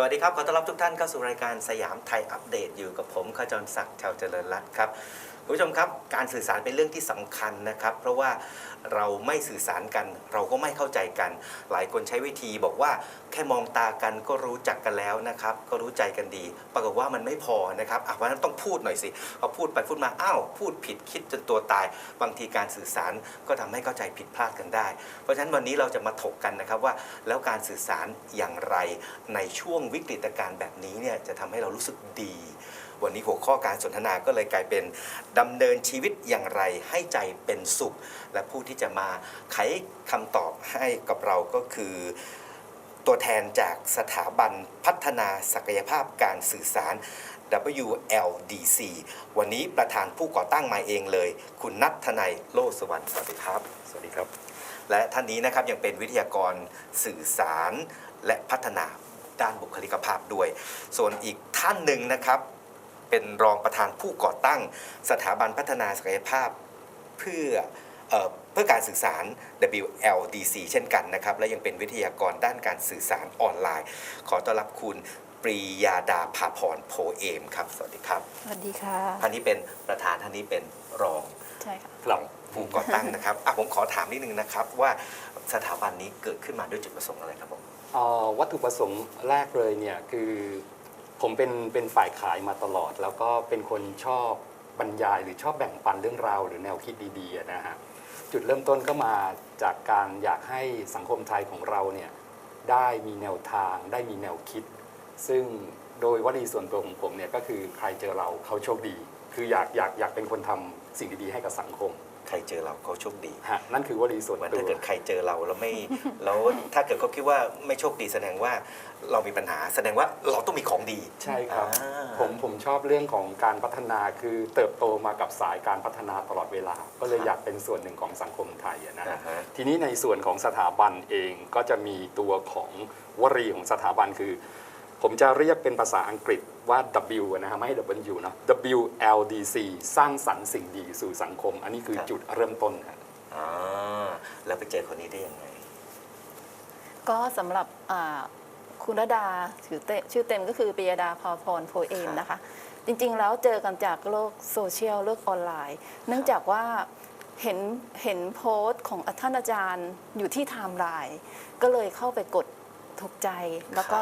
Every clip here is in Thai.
สวัสดีครับ ขอต้อนรับทุกท่านเข้าสู่รายการสยามไทยอัปเดตอยู่กับผมขจรศักดิ์ชาวเจริญรัตน์ครับ คุณผู้ชมครับการสื่อสารเป็นเรื่องที่สำคัญนะครับ เพราะว่าเราไม่สื่อสารกัน เราก็ไม่เข้าใจกัน หลายคนใช้วิธีบอกว่าแค่มองตากันก็รู้จักกันแล้วนะครับ ก็รู้ใจกันดี ปรากฏว่ามันไม่พอนะครับอะเพรานั้นต้องพูดหน่อยสิพอพูดไปพูดมาอ้าวพูดผิดคิดจนตัวตาย บางทีการสื่อสารก็ทำให้เข้าใจผิดพลาดกันได้ เพราะฉะนั้นวันนี้เราจะมาถกกันนะครับว่า แล้วการสื่อสารอย่างไรในช่วงวิกฤตการณ์แบบนี้เนี่ยจะทำให้เรารู้สึกดี วันนี้หัวข้อการสนทนาก็เลยกลายเป็นดำเนินชีวิตอย่างไรให้ใจเป็นสุข และผู้ที่จะมาไขคำตอบให้กับเราก็คือ ตัวแทนจากสถาบันพัฒนาศักยภาพการสื่อสาร WLDC วันนี้ประธานผู้ก่อตั้งมาเองเลย คุณนัททนายโลสวรรณสวัสดีครับ สวัสดีครับ และท่านนี้นะครับยังเป็นวิทยากรสื่อสารและพัฒนาด้านบุคลิกภาพด้วย ส่วนอีกท่านหนึ่งนะครับ เป็นรองประธานผู้ก่อตั้งสถาบันพัฒนาศักยภาพเพื่อเอ่อเพื่อการสื่อสาร WLDC เช่นกันนะครับ และยังเป็นวิทยากรด้านการสื่อสารออนไลน์ ขอต้อนรับคุณปรียาดาภาพรโพเอมครับ สวัสดีครับ สวัสดีค่ะท่านนี้เป็นประธานท่านนี้เป็นรองใช่ค่ะหลังผู้ก่อตั้งนะครับอะผมขอถามนิดนึงนะครับว่าสถาบันนี้เกิดขึ้นมาด้วยจุดประสงค์อะไรครับผมเอ่อวัตถุประสงค์แรกเลยเนี่ยคือ ผมเป็นเป็นฝ่ายขายมาตลอด แล้วก็เป็นคนชอบบรรยายหรือชอบแบ่งปันเรื่องราว หรือแนวคิดดีๆนะฮะจุดเริ่มต้นก็มาจากการอยากให้สังคมไทยของเราเนี่ยได้มีแนวทาง ได้มีแนวคิด ซึ่งโดยวลีส่วนตัวของผมเนี่ยก็คือใครเจอเราเขาโชคดี คืออยากอยากอยากเป็นคนทำสิ่งดีๆให้กับสังคม ใครเจอเราเขาโชคดีฮะนั่นคือวลีส่วนเหมือนตัถ้าวเกิดใครเจอเราแล้วไม่แล้วถ้าเกิดเขาคิดว่าไม่โชคดีแสดงว่าเรามีปัญหา แสดงว่าเราต้องมีของดี ใช่ครับอ่าผมผมชอบเรื่องของการพัฒนาคือเติบโตมากับสายการพัฒนาตลอดเวลา ก็เลยอยากเป็นส่วนหนึ่งของสังคมไทยอะนะอ่าฮะฮะทีนี้ในส่วนของสถาบันเองก็จะมีตัวของวลีของสถาบันคือ ผมจะเรียกเป็นภาษาอังกฤษว่า W นะฮะไม่ให้ W นะ WLDC สร้างสรรค์สิ่งดีสู่สังคม อันนี้คือจุดเริ่มต้นครับอ่าแล้วไปเจอคนนี้ได้ยังไง ก็สำหรับอ่าคุณรดาชื่อเตชื่อเต็มก็คือปิยดาพอพรโพเอมครับนะคะ จริงๆแล้วเจอกันจากโลกโซเชียลโลกออนไลน์ เนื่องจากว่าเห็นเห็นโพสต์ของท่านอาจารย์อยู่ที่ไทม์ไลน์ก็เลยเข้าไปกดถูกใจ แล้วก็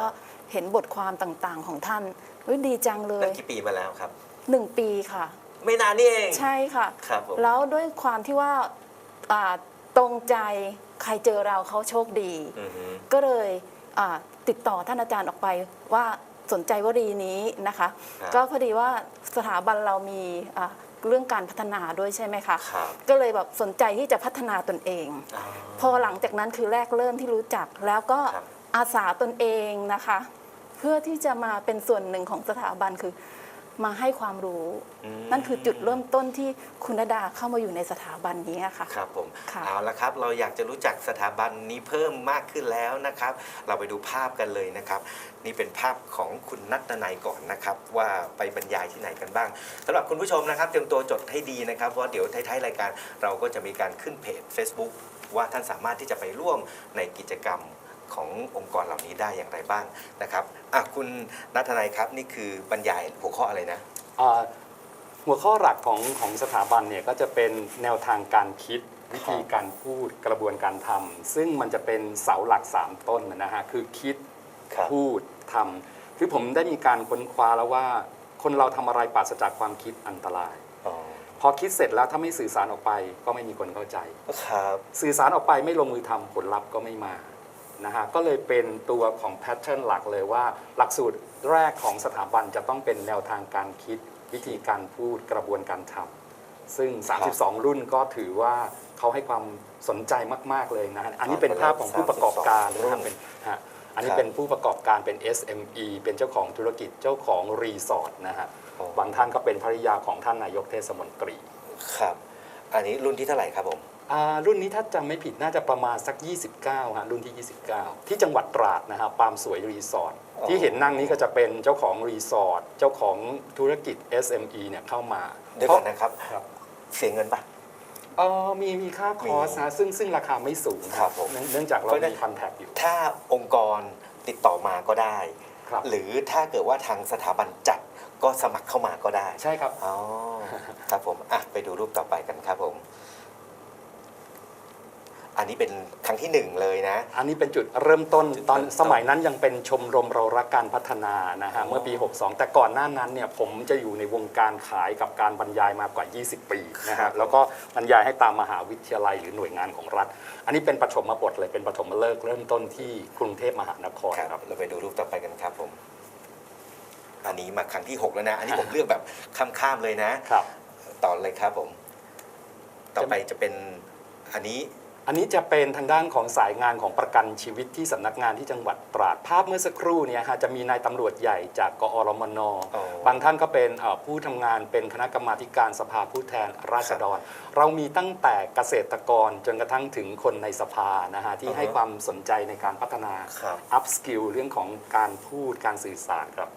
เห็นบทความต่างๆของท่านเฮ้ยดีจังเลนั่ยนกี่ปีมาแล้วครับ หนึ่งปีค่ะ ไม่นานนี่เอง ใช่ค่ะ ครับผม แล้วด้วยความที่ว่าอ่าตรงใจใครเจอเราเขาโชคดี อือฮึก็เลยอ่าติดต่อท่านอาจารย์ออกไปว่าสนใจวลีนี้นะคะ ครับ ก็พอดีว่าสถาบันเรามีอ่าเรื่องการพัฒนาด้วยใช่ไหมคะ ครับก็เลยแบบสนใจที่จะพัฒนาตนเองอ่าพอหลังจากนั้นคือแรกเริ่มที่รู้จักแล้วก็ครับ อาสาตนเองนะคะ เพื่อที่จะมาเป็นส่วนหนึ่งของสถาบันคือมาให้ความรู้อืมนั่นคือจุดเริ่มต้นที่คุณนดาเข้ามาอยู่ในสถาบันนี้ค่ะ ครับผมค่ะเอาละครับ เราอยากจะรู้จักสถาบันนี้เพิ่มมากขึ้นแล้วนะครับ เราไปดูภาพกันเลยนะครับ นี่เป็นภาพของคุณนัทนายก่อนนะครับ ว่าไปบรรยายที่ไหนกันบ้างสำหรับคุณผู้ชมนะครับ เตรียมตัวจดให้ดีนะครับเพราะว่าเดี๋ยวท้ายๆรายการ เราก็จะมีการขึ้นเพจ Facebook ว่าท่านสามารถที่จะไปร่วมในกิจกรรม ขององค์กรเหล่านี้ได้อย่างไรบ้างนะครับอะคุณนัทนายครับนี่คือบรรยายหัวข้ออะไรนะอ่าหัวข้อหลักของของสถาบันเนี่ยก็จะเป็นแนวทางการคิดวิธีการพูดกระบวนการทำซึ่งมันจะเป็นเสาหลัก 3 ต้นนะฮะคือคิดครับพูดทำคือผมได้มีการค้นคว้าแล้วว่า คนเราทำอะไรปราศจากความคิดอันตรายอ๋อพอคิดเสร็จแล้วถ้าไม่สื่อสารออกไปก็ไม่มีคนเข้าใจครับสื่อสารออกไปไม่ลงมือทำผลลัพธ์ก็ไม่มา นะฮะก็เลยเป็นตัวของแพทเทิร์นหลักเลยว่า หลักสูตรแรกของสถาบันจะต้องเป็นแนวทางการคิดวิธีการพูดกระบวนการทำซึ่ง 32 รุ่นก็ถือว่าเขาให้ความสนใจมาก ๆ เลยนะฮะอันนี้เป็นภาพของผู้ประกอบการนะครับเป็นฮะอันนี้เป็นผู้ประกอบการเป็น SME เป็นเจ้าของธุรกิจเจ้าของรีสอร์ทนะฮะอ๋อบางท่านก็เป็นภริยาของท่านนายกเทศมนตรีครับ อันนี้รุ่นที่เท่าไหร่ครับผมอ่า รุ่นนี้ถ้าจำไม่ผิดน่าจะประมาณสัก 29ฮะรุ่นที่ 29 ที่จังหวัดตราดนะฮะปาล์มสวยรีสอร์ทอ๋อที่เห็นนั่งนี้ก็จะเป็นเจ้าของรีสอร์ทเจ้าของธุรกิจ SME เนี่ยเข้ามาเดี๋ยวก่อนนะครับครับเสียเงินปะเออมีมีค่าคอร์สนะซึ่งซึ่งราคาไม่สูงครับผมเนื่องเนื่องจากเราเพราะฉะนั้มีนคอนแทคอยู่ ถ้าองค์กรติดต่อมาก็ได้ครับหรือถ้าเกิดว่าทางสถาบันจัดก็สมัครเข้ามาก็ได้ ใช่ครับ อ๋อ ครับผม อะ ไปดูรูปต่อไปกันครับผมอั นนี้เป็นครั้งที่หนึ่งเลยนะ อันนี้เป็นจุดเริ่มต้นจุดตอนเริ่มต้นสมัยนั้นยังเป็นชมรมเรารักการพัฒนานะฮะอ๋อเมื่อปี 62 แต่ก่อนหน้านั้นเนี่ยผมจะอยู่ในวงการขายกับการบรรยายมากว่า 20 ปีนะฮะแล้วก็บรรยายให้ตามมหาวิทยาลัยหรือหน่วยงานของรัฐ อันนี้เป็นปฐมบทเลยเป็นปฐมฤกษ์เริ่มต้นที่กรุงเทพมหานครครับครับ เราไปดูรูปต่อไปกันครับผม อันนี้มาครั้งที่ 6 แล้วนะ อันนี้ผมเลือกแบบข้ามๆเลยนะ ครับ ต่อเลยครับผม ต่อไปจะเป็นอันนี้ อันนี้จะเป็นทางด้านของสายงานของประกันชีวิตที่สำนักงานที่จังหวัดตราดภาพเมื่อสักครู่เนี่ยฮะจะมีนายตำรวจใหญ่จากกอรมนอ๋อบางท่านก็เป็นเอ่อผู้ทำงานเป็นคณะกรรมาธิการสภาผู้แทนราษฎร เรามีตั้งแต่เกษตรกรจนกระทั่งถึงคนในสภานะฮะที่อือฮะให้ความสนใจในการพัฒนาครับอัพสกิลเรื่องของการพูดการสื่อสารครับ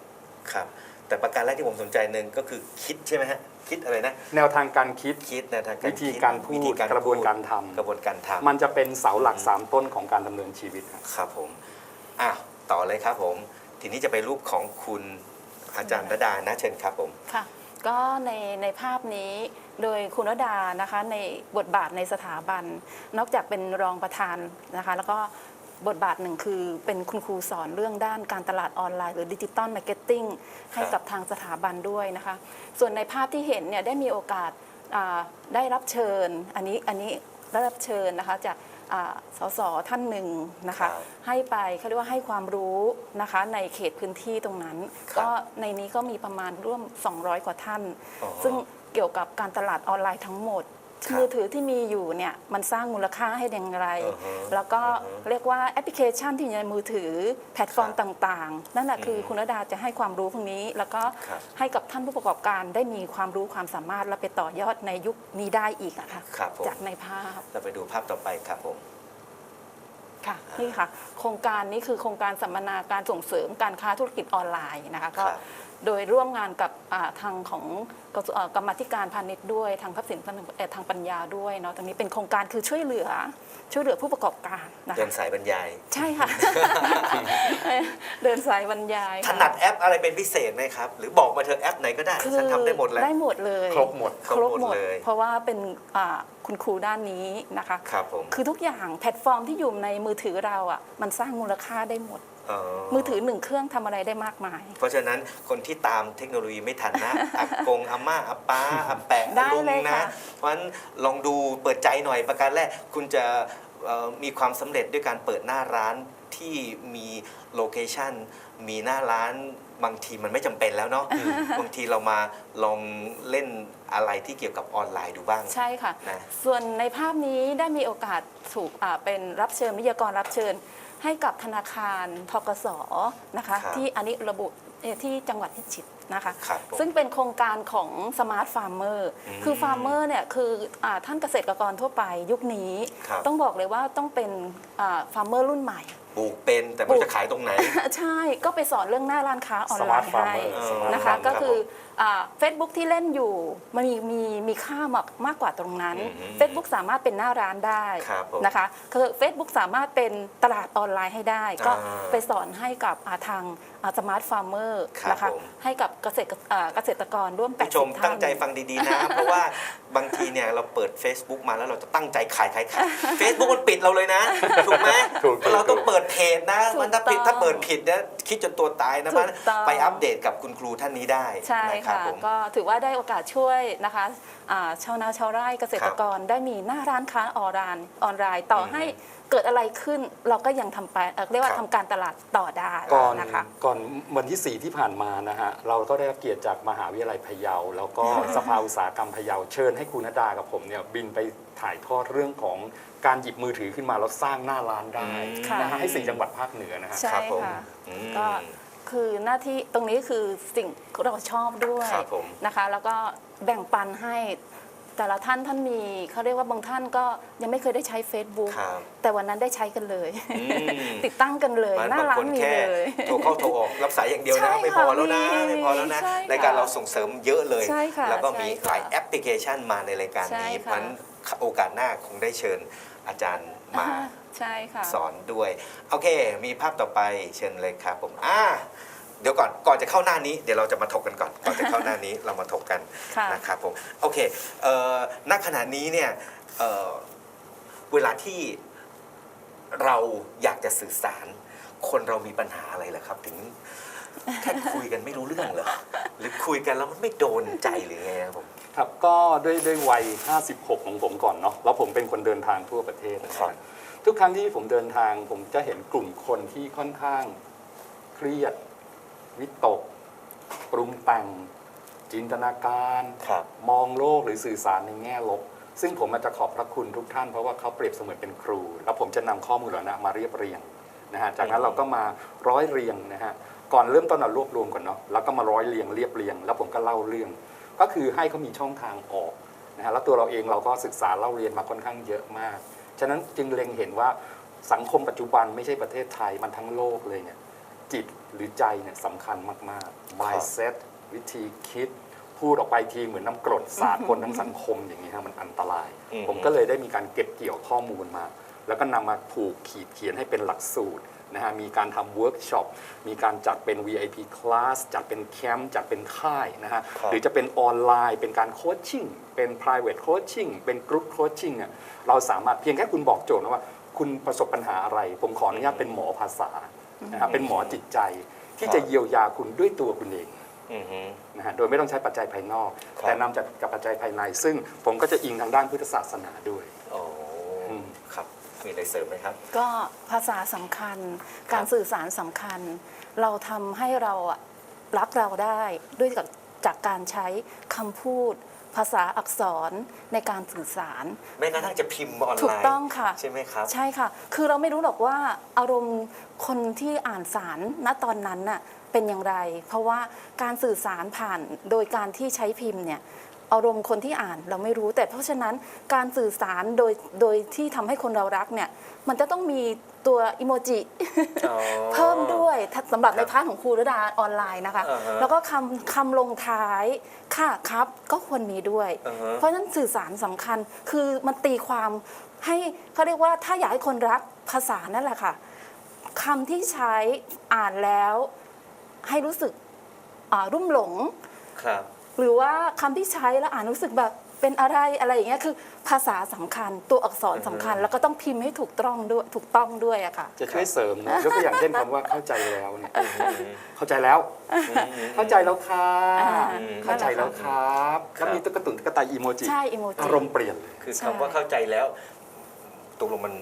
ครับ แต่ประการแรกที่ผมสนใจหนึ่งก็คือคิดใช่ไหมฮะคิดอะไรนะ แนวทางการคิดคิดนะทางการวิธีคิดการพูวิดธีกระบวนการทกระบวนการทำำมันจะเป็นเสาหลักสามต้นของการดำเนินชีวิตครับครับผมอะต่อเลยครับผม ทีนี้จะไปรูปของคุณอาจารย์ระดานะเชิญครับผมค่ะก็ในในภาพนี้โดยคุณรดานะคะในบทบาทในสถาบัน นอกจากเป็นรองประธานนะคะ แล้วก็ บทบาทหนึ่งคือเป็นคุณครูสอนเรื่องด้านการตลาดออนไลน์ หรือดิจิตอลมาร์เก็ตติ้งให้กับทางสถาบันด้วยนะคะ ส่วนในภาพที่เห็นเนี่ยได้มีโอกาสอ่าได้รับเชิญ อันนี้อันนี้ได้รับเชิญนะคะจากอ่าสสท่านหนึ่งนะครัคะบให้ไปเขาเรียกว่าให้ความรู้นะคะในเขตพื้นที่ตรงนั้นครับก็ในนี้ก็มีประมาณร่วม 200 กว่าท่านอ๋อซึ่งเกี่ยวกับการตลาดออนไลน์ทั้งหมด ครับมือถือที่มีอยู่เนี่ยมันสร้างมูลค่าให้อย่างไร อือฮะแล้วก็อือฮะเรียกว่าแอปพลิเคชันที่อยู่ในมือถือแพลตฟอร์มครับต่างๆ นั่นแหละคืออมคุณรดาจะให้ความรู้พวกนี้ แล้วก็ครับ ให้กับท่านผู้ประกอบการได้มีความรู้ความสามารถและไปต่อยอดในยุคนี้ได้อีกอะค่ะครับผมจากในภาพ เราไปดูภาพต่อไปครับผม ค่ะนี่ค่ะ โครงการนี้คือโครงการสัมมนาการส่งเสริมการค้าธุรกิจออนไลน์นะคะก็ครับ โดยร่วมงานกับอ่าทางของกสเอ่อกรรมาธิการพาณิชย์ด้วย ทางทรัพย์สินทางเอ่อทางปัญญาด้วยเนาะตรงนี้เป็นโครงการคือช่วยเหลือช่วยเหลือผู้ประกอบการนะเดิคะนสายบรรยาย ใช่ค่ะ เดินสายบรรยายถค่ะนัดแอปอะไรเป็นพิเศษไหมครับ หรือบอกมาเถอะแอปไหนก็ได้คือฉันทำได้หมดเลยได้หมดเลย ครบหมดครบหมดเลยเพราะว่าเป็นอ่าคุณครูด้านนี้นะคะครับผมคือทุกอย่างแพลตฟอร์มที่อยู่ในมือถือเราอะมันสร้างมูลค่าได้หมดอ๋อ มือถือหนึ่งเครื่องทำอะไรได้มากมาย เพราะฉะนั้นคนที่ตามเทคโนโลยีไม่ทันนะอากงอาม่าอาป้าอาแปะได้ลุงเลยนะค่ะเพราะฉะนั้นลองดูเปิดใจหน่อยประการแรก คุณจะเอ่อมีความสำเร็จด้วยการเปิดหน้าร้านที่มีโลเคชันมีหน้าร้านบางทีมันไม่จำเป็นแล้วเนาะบางทีเรามาลองเล่นอะไรที่เกี่ยวกับออนไลน์ดูบ้างใช่ค่ะนะส่วนในภาพนี้ได้มีโอกาสถูกอ่าเป็นรับเชิญวิทยากรรับเชิญ ให้กับธนาคารทกสนะคะครับที่อันนี้ระบุเอ่อที่จังหวัดพิจิตร นะคะ ครับผมซึ่งเป็นโครงการของสมาร์ทฟาร์มเมอร์อืมคือฟาร์มเมอร์เนี่ยคืออาท่านเกษตรกรทั่วไปยุคนี้ ครับ ต้องบอกเลยว่าต้องเป็นฟาร์มเมอร์รุ่นใหม่ ปลูกเป็นแต่ไม่รู้จะขายตรงไหน ใช่ก็ไปสอนเรื่องหน้าร้านค้าออนไล Smart น์ Farmer ให้ Smart นะคะ Farmer ก็คือเฟซบุ๊กที่เล่นอยู่มันมีมีมีค่ามากมากกว่าตรงนั้น อืม Facebook สามารถเป็นหน้าร้านได้ครับผมนะคะคือ Facebook สามารถเป็นตลาดออนไลน์ให้ได้ ก็อ่า ไปสอนให้กับอ่าทาง สมาร์ทฟาร์มเมอร์ครับนะคะผม ให้กับเกษตรอ่าเกษตรกรร่วม ผู้ชม80 ท่านตั้งใจฟังดีๆนะ เพราะว่าบางทีเนี่ยเราเปิด Facebook มาแล้วเราจะตั้งใจขายขายขาย Facebook มันปิดเราเลยนะ ถูกไหมถูกถูก เราต้องเปิดเพจนะ ถูกมันถ้าผิดต้องถ้าเปิดผิดเนี่ยคิดจนตัวตายนะถูกมันต้อง ไปอัปเดตกับคุณครูท่านนี้ได้ใช่นะครับค่ะ ผม ก็ถือว่าได้โอกาสช่วยนะคะอ่าชาวนาชาวไร่เกษตรกรได้มีหน้าร้านค้าออนไลน์ออนไลน์ต่ออมให้ เกิดอะไรขึ้นเราก็ยังทำไปเอ่อเรียกว่าครับทำการตลาดต่อได้ก่อนนะคะ ก่อนวันที่ 4 ที่ผ่านมานะฮะเราก็ได้รับเกียรติจากมหาวิทยาลัยพะเยา แล้วก็ สภาอุตสาหกรรมพะเยาเชิญให้คุณนดากับผมเนี่ยบินไปถ่ายทอดเรื่องของการหยิบมือถือขึ้นมาแล้วสร้างหน้าร้านได้ค่ะ นะฮะให้สี่จังหวัดภาคเหนือนะฮะ ใช่ครับผมค่ะอืม ก็คือหน้าที่ตรงนี้คือสิ่งเราชอบด้วยครับผม นะคะ แล้วก็แบ่งปันให้ แต่ละท่านท่านมีเขาเรียกว่าบางท่านก็ยังไม่เคยได้ใช้ Facebook ครับแต่วันนั้นได้ใช้กันเลย อืม ติดตั้งกันเลยมันหน้าบางร้าคนนมีแค่เลย โทรเข้าโทรออกรับสายอย่างเดียวใช่นะค่ะไม่พอแล้วนะมีไม่พอแล้วนะใช่ค่ะรายการเราส่งเสริมเยอะเลย ใช่ค่ะแล้วก็มีใช่ค่ะหลายแอปพลิเคชันมาในรายการใช่นี้ค่ะเพราะฉะนั้นโอกาสหน้าคงได้เชิญอาจารย์มาอ่าใช่ค่ะ สอนด้วย โอเค มีภาพต่อไปเชิญเลยครับผมอ่า เดี๋ยวก่อนก่อนจะเข้าหน้านี้เดี๋ยวเราจะมาถกกันก่อนก่อนจะเข้าหน้านี้เรามาถกกันค่ะนะครับผมโอเคเอ่อณขณะนี้เนี่ยเอ่อเวลาที่เราอยากจะสื่อสาร คนเรามีปัญหาอะไรเหรอครับ ถึงแค่คุยกันไม่รู้เรื่องเหรอหรือคุยกันแล้วมันไม่โดนใจหรือไงครับผม ครับก็ด้วยด้วยวัย 56 ของผมก่อนเนาะแล้วผมเป็นคนเดินทางทั่วประเทศนะคครัรับ บทุกครั้งที่ผมเดินทางผมจะเห็นกลุ่มคนที่ค่อนข้างเครียด วิตก ปรุงแต่ง จินตนาการ ครับมองโลกหรือสื่อสารในแง่ลบ ซึ่งผมอาจจะขอบพระคุณทุกท่านเพราะว่าเขาเปรียบเสมือนเป็นครู แล้วผมจะนำข้อมูลเหล่านั้นมาเรียบเรียงนะฮะจากนั้นเราก็มาร้อยเรียงนะฮะก่อนเริ่มต้นเรารวบรวมก่อนเนาะแล้วก็มาร้อยเรียงเรียบเรียง แล้วผมก็เล่าเรื่อง ก็คือให้เขามีช่องทางออกนะฮะแล้วตัวเราเองเราก็ศึกษาเล่าเรียนมาค่อนข้างเยอะมาก ฉะนั้นจึงเล็งเห็นว่าสังคมปัจจุบันไม่ใช่ประเทศไทยมันทั้งโลกเลยเนี่ยจิต หรือใจเนี่ยสำคัญมากๆ mindset วิธีคิด พูดออกไปทีเหมือนน้ำกรดสาดคนทั้งสังคมอย่างนี้ฮะมันอันตรายอืมผมก็เลยได้มีการเก็บเกี่ยวข้อมูลมา แล้วก็นำมาผูกขีดเขียนให้เป็นหลักสูตรนะฮะมีการทำเวิร์กช็อป มีการจัดเป็น VIP คลาสจัดเป็นแคมป์ จัดเป็นค่ายนะฮะครับหรือจะเป็นออนไลน์ เป็นการโคชชิ่ง เป็น private coaching เป็น group coaching อะเราสามารถเพียงแค่คุณบอกโจทย์นะว่า คุณประสบปัญหาอะไร ผมขออนุญาตเป็นหมอภาษา นะครับเป็นหมอจิตใจที่จะเยียวยาคุณด้วยตัวคุณเองอือฮึนะฮะโดยไม่ต้องใช้ปัจจัยภายนอก ครับ แต่นำจากกับปัจจัยภายใน ซึ่งผมก็จะอิงทางด้านพุทธศาสนาด้วย โอ้อืม ครับ มีอะไรเสริมไหมครับ ก็ภาษาสำคัญการสื่อสารสำคัญ เราทำให้เราอะรักเราได้ด้วยจากจากการใช้คำพูด ภาษาอักษรในการสื่อสารแม้กระทั่งจะพิมพ์ออนไลน์ถูกต้องค่ะ ใช่ไหมครับ ใช่ค่ะ คือเราไม่รู้หรอกว่าอารมณ์คนที่อ่านสารณตอนนั้นน่ะเป็นอย่างไร เพราะว่าการสื่อสารผ่านโดยการที่ใช้พิมพ์เนี่ยอารมณ์คนที่อ่านเราไม่รู้แต่เพราะฉะนั้นการสื่อสารโดยโดยที่ทำให้คนเรารักเนี่ยมันจะต้องมี ตัวอิโมจิอ๋อ เพิ่มด้วยถ้าสำหรับครับในพาร์ทของครูระดาออนไลน์นะคะ อ่าฮะแล้วก็คำคำลงท้ายค่ะครับก็ควรมีด้วย อ่าฮะ เพราะฉะนั้นสื่อสารสำคัญคือมันตีความให้เขาเรียกว่าถ้าอยากให้คนรักภาษานั่นแหละค่ะคำที่ใช้อ่านแล้ว ให้รู้สึกอ่ารุ่มหลง ครับ หรือว่าคำที่ใช้แล้วอ่านรู้สึกแบบ เป็นอะไรอะไรอย่างเงี้ยคือภาษาสำคัญตัวอักษรสำคัญอือฮึแล้วก็ต้องพิมพ์ให้ถูกต้องด้วยถูกต้องด้วยอะค่ะ จะช่วยเสริมนะยกตัวอย่างเช่นคำว่าเข้าใจแล้วเนี่ยอืมเข้าใจแล้วอืมเข้าใจแล้วค่ะอ่า เข้าใจแล้วครับครับแล้วมีตุ๊กตุนตุ๊กตาอีโมจิใช่อิโมจิ อารมณ์เปลี่ยนเลย คือใช่คำว่าเข้าใจแล้วตกลงมัน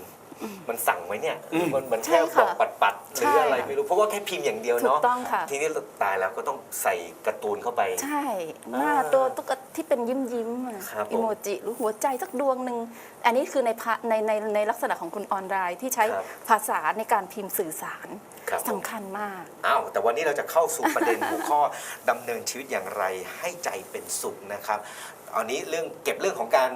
มันสั่งไว้เนี่ยอืมมันมันใช่แค่บค่ะอกปัดปัดๆหรือใช่อะไรไม่รู้เพราะว่าแค่พิมพ์อย่างเดียวถูกเนาะต้องค่ะทีนี้เราตายแล้วก็ต้องใส่การ์ตูนเข้าไป ใช่หน้าอ่าตัวตุ๊กตาที่เป็นยิ้มยิ้มๆอะครับผมอิโมจิหรือหัวใจสักดวงหนึ่งอันนี้คือในพะในในในลักษณะของคุณออนไลน์ที่ใช้ครับภาษาในการพิมพ์สื่อสารครับผมสำคัญมากอ้าวแต่วันนี้เราจะเข้าสู่ประเด็นหัวข้อดำเนินชีวิตอย่างไรให้ใจเป็นสุขนะครับอันนี้เรื่องเก็บเรื่องของการ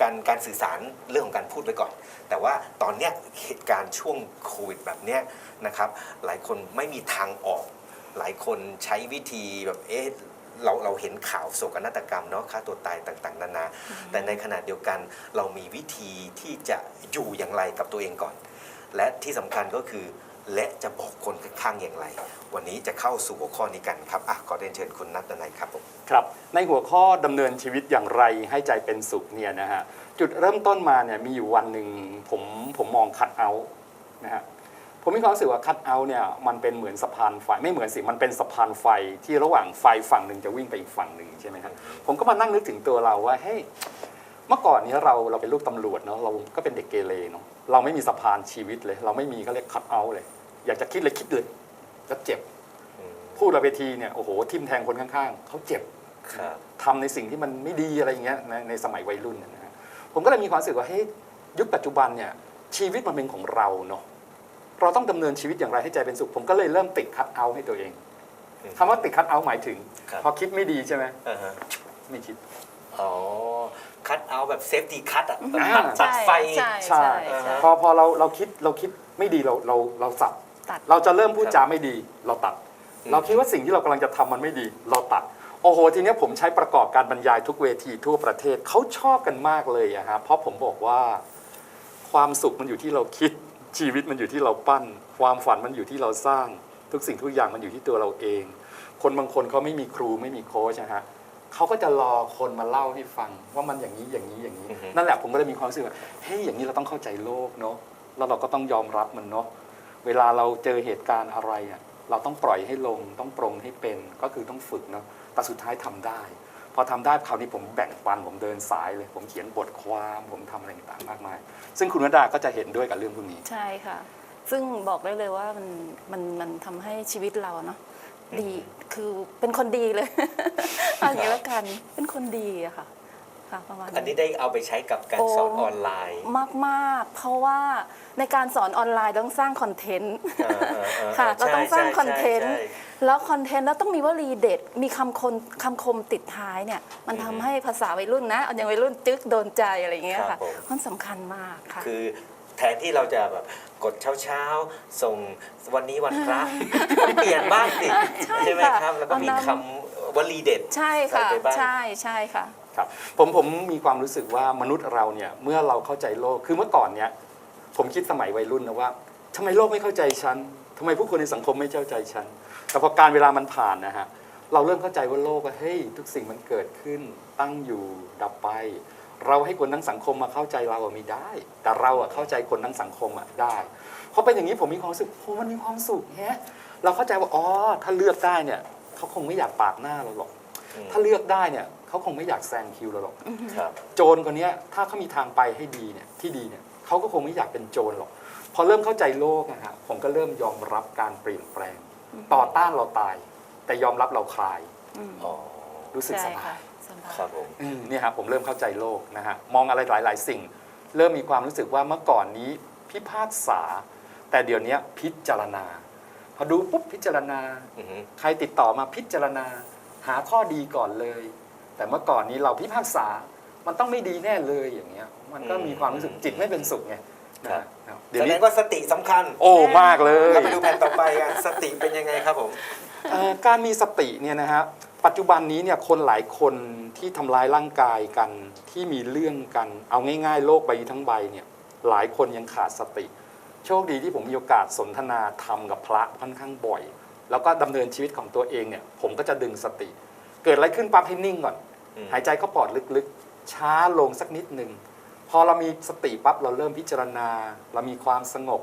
การการสื่อสารเรื่องของการพูดไว้ก่อน แต่ว่าตอนเนี้ยเหตุการณ์ช่วงโควิดแบบเนี้ยนะครับหลายคนไม่มีทางออก หลายคนใช้วิธีแบบเอ๊ะเราเราเห็นข่าวโศกนาฏกรรมเนาะฆ่าตัวตายต่างๆ นานา แต่ในขณะเดียวกันเรามีวิธีที่จะอยู่อย่างไรกับตัวเองก่อน และที่สำคัญก็คือ และจะบอกคนข้างอย่างไร วันนี้จะเข้าสู่หัวข้อนี้กันครับอะขอเรียนเชิญคุณนัทนัยครับผมครับ ในหัวข้อดำเนินชีวิตอย่างไรให้ใจเป็นสุขเนี่ยนะฮะจุดเริ่มต้นมาเนี่ยมีอยู่วันหนึ่งผมผมมองคัดเอานะฮะผมมีความรู้สึกว่าคัดเอาเนี่ยมันเป็นเหมือนสะพานไฟไม่เหมือนสิมันเป็นสะพานไฟที่ระหว่างไฟฝั่งหนึ่งจะวิ่งไปอีกฝั่งหนึ่งใช่ไหมครับผมก็มานั่งนึกถึงตัวเราว่าเฮ้ย เมื่อก่อนเนี้เราเราเป็นลูกตำรวจเนาะเราก็เป็นเด็กเกเรเนาะเราไม่มีสะพานชีวิตเลย เราไม่มีก็เรียกคัดเอาท์เลย อยากจะคิดเลยคิดเลยแล้วเจ็บพูดเราไปทีเนี่ยโอ้โหทิมแทงคนข้างๆเขาเจ็บครับทำในสิ่งที่มันไม่ดีอะไรอย่างเงี้ยในในสมัยวัยรุ่นนะฮะผมก็เลยมีความรู้สึกว่าเฮ้ยยุคปัจจุบันเนี่ยชีวิตมันเป็นของเราเนาะเราต้องดำเนินชีวิตอย่างไรให้ใจเป็นสุข ผมก็เลยเริ่มติดคัดเอาท์ให้ตัวเองอืมคำว่าติดคัดเอาท์หมายถึงครับพอคิดไม่ดีใช่ไหมอ่าฮะไม่คิดอ๋อ คัดเอาแบบเซฟตี้คัดอะอ่าตัดตัดไฟ ใช่ใช่ใช่ใช่ พอพอเราเราคิดเราคิดไม่ดีเราเราเราสับตัด เราจะเริ่มพูดจาไม่ดีเราตัด อืม เราคิดว่าสิ่งที่เรากำลังจะทำมันไม่ดี เราตัด โอ้โห ทีเนี้ยผมใช้ประกอบการบรรยายทุกเวทีทั่วประเทศเขาชอบกันมากเลยอะฮะเพราะผมบอกว่าความสุขมันอยู่ที่เราคิดชีวิตมันอยู่ที่เราปั้น ความฝันมันอยู่ที่เราสร้าง ทุกสิ่งทุกอย่างมันอยู่ที่ตัวเราเอง คนบางคนเขาไม่มีครูไม่มีโค้ชนะฮะ เขาก็จะรอคนมาเล่าให้ฟังว่ามันอย่างนี้อย่างนี้อย่างนี้อือฮึนั่นแหละผมก็เลยมีความรู้สึกว่าเฮ้ยอย่างนี้เราต้องเข้าใจโลกเนาะแล้วเราก็ต้องยอมรับมันเนาะเวลาเราเจอเหตุการณ์อะไรอะเราต้องปล่อยให้ลงต้องปรงให้เป็นก็คือต้องฝึกเนาะแต่สุดท้ายทำได้ พอทำได้คราวนี้ผมแบ่งปันผมเดินสายเลย ผมเขียนบทความผมทำอะไรต่างๆมากมาย ซึ่งคุณวดาก็จะเห็นด้วยกับเรื่องพวกนี้ใช่ค่ะ ซึ่งบอกได้เลยว่ามันมันมันทำให้ชีวิตเราเนาะ ดีคือเป็นคนดีเลย เอาอย่างนี้แล้วกันเป็นคนดีอะค่ะค่ะประมาณอันนี้ได้เอาไปใช้กับการโอ้สอนออนไลน์มากมากๆ เพราะว่าในการสอนออนไลน์ต้องสร้างคอนเทนต์เออเออเออค่ะใช่เราต้องสร้างใช่คอนเทนต์ใช่แล้วคอนเทนต์แล้วต้องมีวลีเด็ดมีคำคนคำคมติดท้ายเนี่ยมันทำให้ภาษาวัยรุ่นนะเอาอย่างวัยรุ่นจึ๊กโดนใจอะไรอย่างเงี้ยครัค่ะบผมมันสำคัญมากค่ะคือ แทนที่เราจะแบบกดเช้าเช้าๆส่งวันนี้วันพระเปลี่ยนบ้างสิใช่ใช่ไหมค่ะครับ แล้วก็มีเอานำคำวลีเด็ดใช่ค่ะใส่ไปบ้างใช่ใช่ค่ะครับผมผมมีความรู้สึกว่ามนุษย์เราเนี่ยเมื่อเราเข้าใจโลกคือเมื่อก่อนเนี่ยผมคิดสมัยวัยรุ่นนะว่าทำไมโลกไม่เข้าใจฉันทำไมผู้คนในสังคมไม่เข้าใจฉันแต่พอการเวลามันผ่านนะฮะเราเริ่มเข้าใจว่าโลกว่าเฮ้ยทุกสิ่งมันเกิดขึ้นตั้งอยู่ดับไป เราให้คนทั้งสังคมมาเข้าใจเราอะไม่ได้ แต่เราอะเข้าใจคนทั้งสังคมอะได้พอเป็นอย่างนี้ผมมีความรู้สึกโอ้มันมีความสุขแฮะเราเข้าใจว่าอ๋อถ้าเลือกได้เนี่ยเขาคงไม่อยากปาดหน้าเราหรอกอืมถ้าเลือกได้เนี่ยเขาคงไม่อยากแซงคิวเราหรอก ครับโจรคนเนี้ยถ้าเขามีทางไปให้ดีเนี่ยที่ดีเนี่ยเขาก็คงไม่อยากเป็นโจรหรอก พอเริ่มเข้าใจโลกนะฮะผมก็เริ่มยอมรับการเปลี่ยนแปลง ต่อต้านเราตาย แต่ยอมรับเราคลายอืมอ๋อ รู้สึกใช่สบาค่ะยสบาย ครับผมอืมเนี่ยครับผมเริ่มเข้าใจโลกนะฮะมองอะไรหลาย ๆ สิ่ง เริ่มมีความรู้สึกว่าเมื่อก่อนนี้พิพากษา แต่เดี๋ยวนี้พิจารณา พอดูปุ๊บพิจารณาอือฮึใครติดต่อมาพิจารณา หาข้อดีก่อนเลย แต่เมื่อก่อนนี้เราพิพากษามันต้องไม่ดีแน่เลยอย่างเงี้ย มันก็มีความรู้สึกจิตไม่เป็นสุขไงนะฮะเดี๋ยวแสดนี้งว่าสติสำคัญ โอ้มากเลยเราไปดูแผ่นต่อไปกันสติเป็นยังไงครับผมเอ่อการมีสติเนี่ยนะฮะ ปัจจุบันนี้เนี่ยคนหลายคนที่ทำร้ายร่างกายกันที่มีเรื่องกัน เอาง่ายๆ โลกใบนี้ทั้งใบเนี่ยหลายคนยังขาดสติ โชคดีที่ผมมีโอกาสสนทนาธรรมกับพระค่อนข้างบ่อย แล้วก็ดำเนินชีวิตของตัวเองเนี่ยผมก็จะดึงสติ เกิดอะไรขึ้นปั๊บให้นิ่งก่อนอืมหายใจเข้าปอดลึกๆ ช้าลงสักนิดหนึ่งพอเรามีสติปั๊บเราเริ่มพิจารณา เรามีความสงบ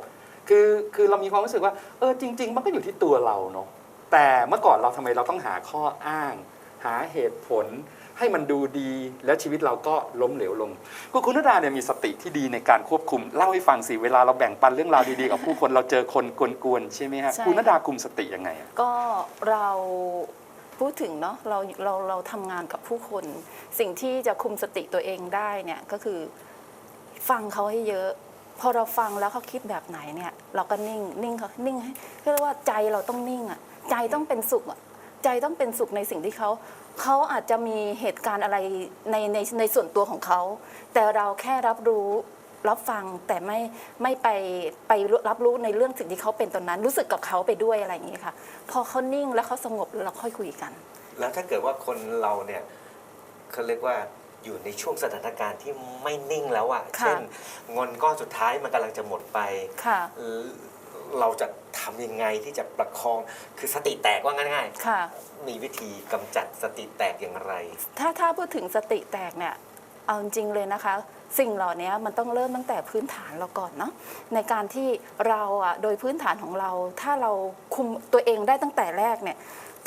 คือคือเรามีความรู้สึกว่าเออจริง ๆ มันก็อยู่ที่ตัวเราเนาะ แต่เมื่อก่อนเราทำไมเราต้องหาข้ออ้าง หาเหตุผล ให้มันดูดีแล้วชีวิตเราก็ล้มเหลวลงคุณคุณนดาเนี่ยมีสติที่ดีในการควบคุมเล่าให้ฟังสิเวลาเราแบ่งปันเรื่องราวดีๆกับผู้คนเราเจอคนกวนๆใช่ไหมฮะใช่คุณนดาคุมสติยังไงอะก็เราพูดถึงเนาะเราเราเราทำงานกับผู้คน สิ่งที่จะคุมสติตัวเองได้เนี่ยก็คือฟังเขาให้เยอะ พอเราฟังแล้วเขาคิดแบบไหนเนี่ย เราก็นิ่งนิ่งเขานิ่งให้เรียกว่าใจเราต้องนิ่งอะ ใจต้องเป็นสุขอะใจต้องเป็นสุขในสิ่งที่เขาเขาอาจจะมีเหตุการณ์อะไรในในในส่วนตัวของเขา แต่เราแค่รับรู้รับฟังแต่ไม่ไม่ไปไปรับรู้ในเรื่องสิ่งที่เขาเป็นตอนนั้น รู้สึกกับเขาไปด้วยอะไรอย่างนี้ค่ะ พอเขานิ่งแล้วเขาสงบเราค่อยคุยกัน แล้วถ้าเกิดว่าคนเราเนี่ยเขาเรียกว่าอยู่ในช่วงสถานการณ์ที่ไม่นิ่งแล้วอะค่ะ เช่นเงินก้อนสุดท้ายมันกำลังจะหมดไปค่ะ เอ่อเราจะทำยังไงที่จะประคองคือสติแตกว่าง่ายค่ะ ๆ มีวิธีกำจัดสติแตกอย่างไร ถ้าถ้าพูดถึงสติแตกเนี่ย เอาจริงๆเลยนะคะ สิ่งเหล่านี้มันต้องเริ่มตั้งแต่พื้นฐานเราก่อนเนาะในการที่เราอะโดยพื้นฐานของเรา ถ้าเราคุมตัวเองได้ตั้งแต่แรกเนี่ย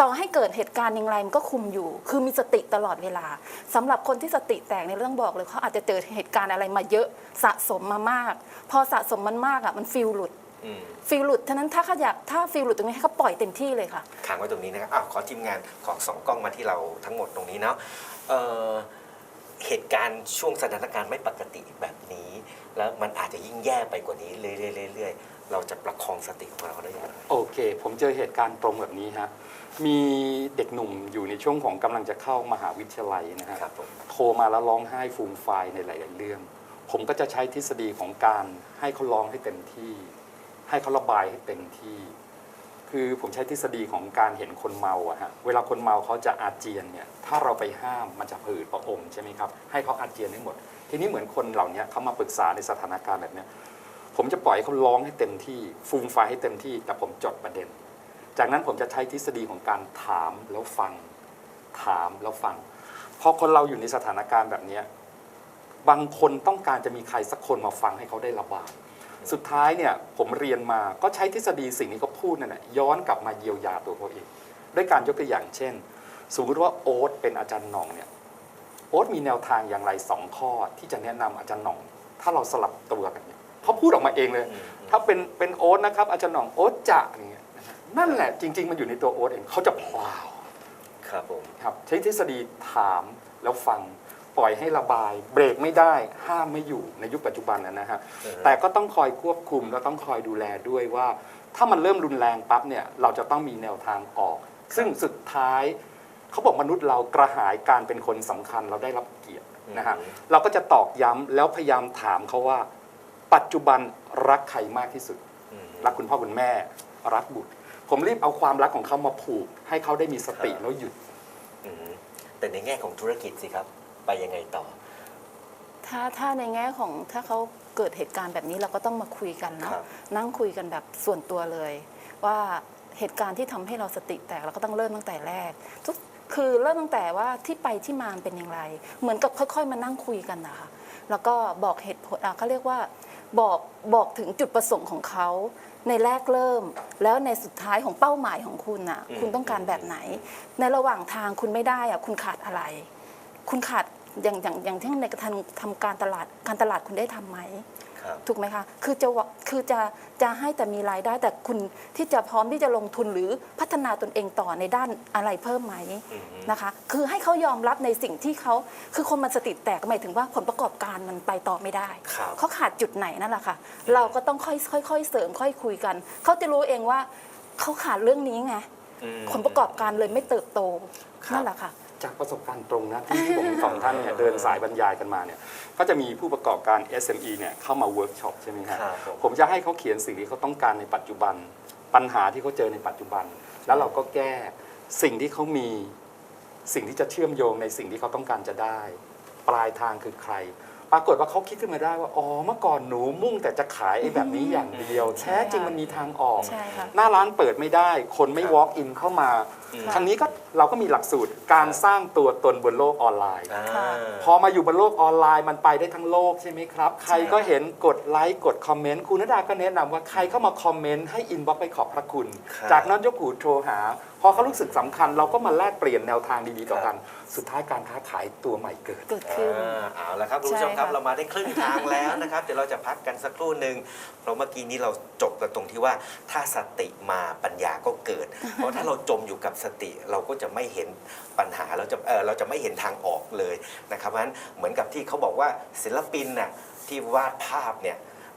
ต่อให้เกิดเหตุการณ์อย่างไรมันก็คุมอยู่ คือมีสติตลอดเวลาสำหรับคนที่สติแตกในเรื่องบอกเลยเขาอาจจะเจอเหตุการณ์อะไรมาเยอะสะสมมามาก พอสะสมมันมากอะมันฟิลหลุด อืมฟิลหลุดฉะนั้นถ้าเขาอยากถ้าฟิลหลุดตรงนี้ให้เขาปล่อยเต็มที่เลยค่ะ ค้างไว้ตรงนี้นะครับอ้าวขอทีมงานของสองกล้องมาที่เราทั้งหมดตรงนี้เนาะเอ่อเหตุการณ์ช่วงสถานการณ์ไม่ปกติแบบนี้ แล้วมันอาจจะยิ่งแย่ไปกว่านี้เรื่อยๆเรื่อยๆเราจะประคองสติของเราได้อย่างไรโอเค ผมเจอเหตุการณ์ตรงแบบนี้ฮะ มีเด็กหนุ่มอยู่ในช่วงของกำลังจะเข้ามหาวิทยาลัยนะฮะ ครับผม โทรมาแล้วร้องไห้ฟูมฟายในหลาย ๆ เรื่อง ผมก็จะใช้ทฤษฎีของการให้เขาร้องให้เต็มที่ ให้เขาระบายให้เต็มที่ คือผมใช้ทฤษฎีของการเห็นคนเมาอะฮะเวลาคนเมาเขาจะอาเจียนเนี่ยถ้าเราไปห้ามมันจะผืดประอมใช่ไหมครับให้เขาอาเจียนให้หมด ทีนี้เหมือนคนเหล่านี้เขามาปรึกษาในสถานการณ์แบบนี้ผมจะปล่อยให้เขาร้องให้เต็มที่ ฟูมไฟให้เต็มที่ แต่ผมจดประเด็น จากนั้นผมจะใช้ทฤษฎีของการถามแล้วฟัง ถามแล้วฟังพอคนเราอยู่ในสถานการณ์แบบนี้บางคนต้องการจะมีใครสักคนมาฟังให้เขาได้ระบาย สุดท้ายเนี่ยผมเรียนมาก็ใช้ทฤษฎีสิ่งที่เขาพูดนั่นแหละย้อนกลับมาเยียวยาตัวเขาเองด้วยการยกตัวอย่างเช่น สมมติว่าโอ๊ตเป็นอาจารย์หน่องเนี่ยโอ๊ตมีแนวทางอย่างไรสองข้อที่จะแนะนำอาจารย์หน่อง ถ้าเราสลับตัวกันเนี่ยเขาพูดออกมาเองเลย ถ้าเป็นเป็นโอ๊ตนะครับอาจารย์หน่องโอ๊ตจะอย่างเงี้ยนะฮะนั่นแหละจริง ๆ มันอยู่ในตัวโอ๊ตเองเขาจะพลาวครับผมครับใช้ทฤษฎีถามแล้วฟัง ปล่อยให้ระบาย เบรกไม่ได้ห้ามไม่อยู่ในยุคปัจจุบันนะนะฮะอือฮึแต่ก็ต้องคอยควบคุมแล้วต้องคอยดูแลด้วยว่า ถ้ามันเริ่มรุนแรงปั๊บเนี่ยเราจะต้องมีแนวทางออก ซึ่งสุดท้ายเขาบอกมนุษย์เรากระหายการเป็นคนสำคัญเราได้รับเกียรตินะฮะอืมเราก็จะตอกย้ำแล้วพยายามถามเขาว่า ปัจจุบันรักใครมากที่สุดอืมรักคุณพ่อคุณแม่ รักบุตร ผมรีบเอาความรักของเขามาผูก ให้เขาได้มีสติครับแล้วหยุดอืมแต่ในแง่ของธุรกิจสิครับ ไปยังไงต่อ ถ้าถ้าในแง่ของถ้าเขาเกิดเหตุการณ์แบบนี้เราก็ต้องมาคุยกันเนาะครับนั่งคุยกันแบบส่วนตัวเลย ว่าเหตุการณ์ที่ทำให้เราสติแตกเราก็ต้องเริ่มตั้งแต่แรกทุกคือเริ่มตั้งแต่ว่าที่ไปที่มามันเป็นอย่างไร เหมือนกับค่อย ๆ มานั่งคุยกันนะคะแล้วก็บอกเหตุผลอะเขาเรียกว่าบอกบอกถึงจุดประสงค์ของเขาในแรกเริ่ม แล้วในสุดท้ายของเป้าหมายของคุณอะอืม คุณต้องการแบบไหน ในระหว่างทางคุณไม่ได้อะคุณขาดอะไร คุณขาด อย่างอย่างอย่างที่ในการทำการตลาดการตลาดคุณได้ทำไหมครับถูกไหมคะคือจะวะคือจะจะให้แต่มีรายได้แต่คุณที่จะพร้อมที่จะลงทุนหรือพัฒนาตนเองต่อในด้านอะไรเพิ่มไหมอืมนะคะ คือให้เขายอมรับในสิ่งที่เขาคือคนมันสติแตกหมายถึงว่าผลประกอบการมันไปต่อไม่ได้ครับเขาขาดจุดไหนนั่นแหละค่ะ เราก็ต้องค่อยค่อยๆเสริมค่อยคุยกันเขาจะรู้เองว่าเขาขาดเรื่องนี้ไงอืมผลประกอบการเลยไม่เติบโตครับนั่นแหละค่ะ จากประสบการณ์ตรงนะที่ที่ผมสองท่านเนี่ยเดินสายบรรยายกันมาเนี่ยก็จะมีผู้ประกอบการ SME เนี่ยเข้ามาเวิร์กช็อปใช่ไหมฮะครับผมผมจะให้เขาเขียนสิ่งที่เขาต้องการในปัจจุบัน ปัญหาที่เขาเจอในปัจจุบัน แล้วเราก็แก้สิ่งที่เขามีสิ่งที่จะเชื่อมโยงในสิ่งที่เขาต้องการจะได้ ปลายทางคือใคร ปรากฏว่าเขาคิดขึ้นมาได้ว่าอ๋อเมื่อก่อนหนูมุ่งแต่จะขายไอ้แบบนี้อย่างเดียวใช่แท้จริงมันมีทางออกใช่ค่ะหน้าร้านเปิดไม่ได้ คนไม่ครับ walk in เข้ามาอืม ทางนี้ก็เราก็มีหลักสูตรการสร้างตัวตนบนโลกออนไลน์ อ่าค่ะพอมาอยู่บนโลกออนไลน์มันไปได้ทั้งโลกใช่ไหมครับ ใครก็เห็นกดไลค์กดคอมเมนต์คุณนดาก็แนะนำว่าใครเข้ามาคอมเมนต์ให้อินบ็อกไปขอบพระคุณ ครับ จากนั้นยกหูโทรหา พอเขารู้สึกสำคัญ เราก็มาแลกเปลี่ยนแนวทางดีๆต่อกัน สุดท้ายการค้าขายตัวใหม่เกิด เกิดขึ้น อ่าเอาละครับคุณผู้ชมครับใช่ค่ะ เรามาได้ครึ่งทางแล้วนะครับ เดี๋ยวเราจะพักกันสักครู่หนึ่งเพราะเมื่อกี้นี้เราจบกันตรงที่ว่าถ้าสติมาปัญญาก็เกิด เพราะถ้าเราจมอยู่กับสติ เราก็จะไม่เห็นปัญหาเราจะเออเราจะไม่เห็นทางออกเลยนะครับเพราะฉะนั้นเหมือนกับที่เขาบอกว่าศิลปินน่ะที่วาดภาพเนี่ย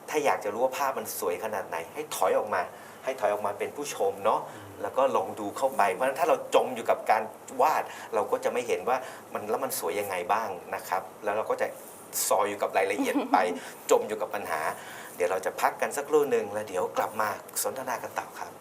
ถ้าอยากจะรู้ว่าภาพมันสวยขนาดไหน ให้ถอยออกมา ให้ถอยออกมาเป็นผู้ชมเนาะแล้วก็ลองดูเข้าไปเพราะฉะนั้นถ้าเราจมอยู่กับการวาด เราก็จะไม่เห็นว่ามันแล้วมันสวยยังไงบ้างนะครับ แล้วเราก็จะซอยอยู่กับรายละเอียดไป จมอยู่กับปัญหา เดี๋ยวเราจะพักกันสักครู่หนึ่งแล้วเดี๋ยวกลับมาสนทนากันต่อครับ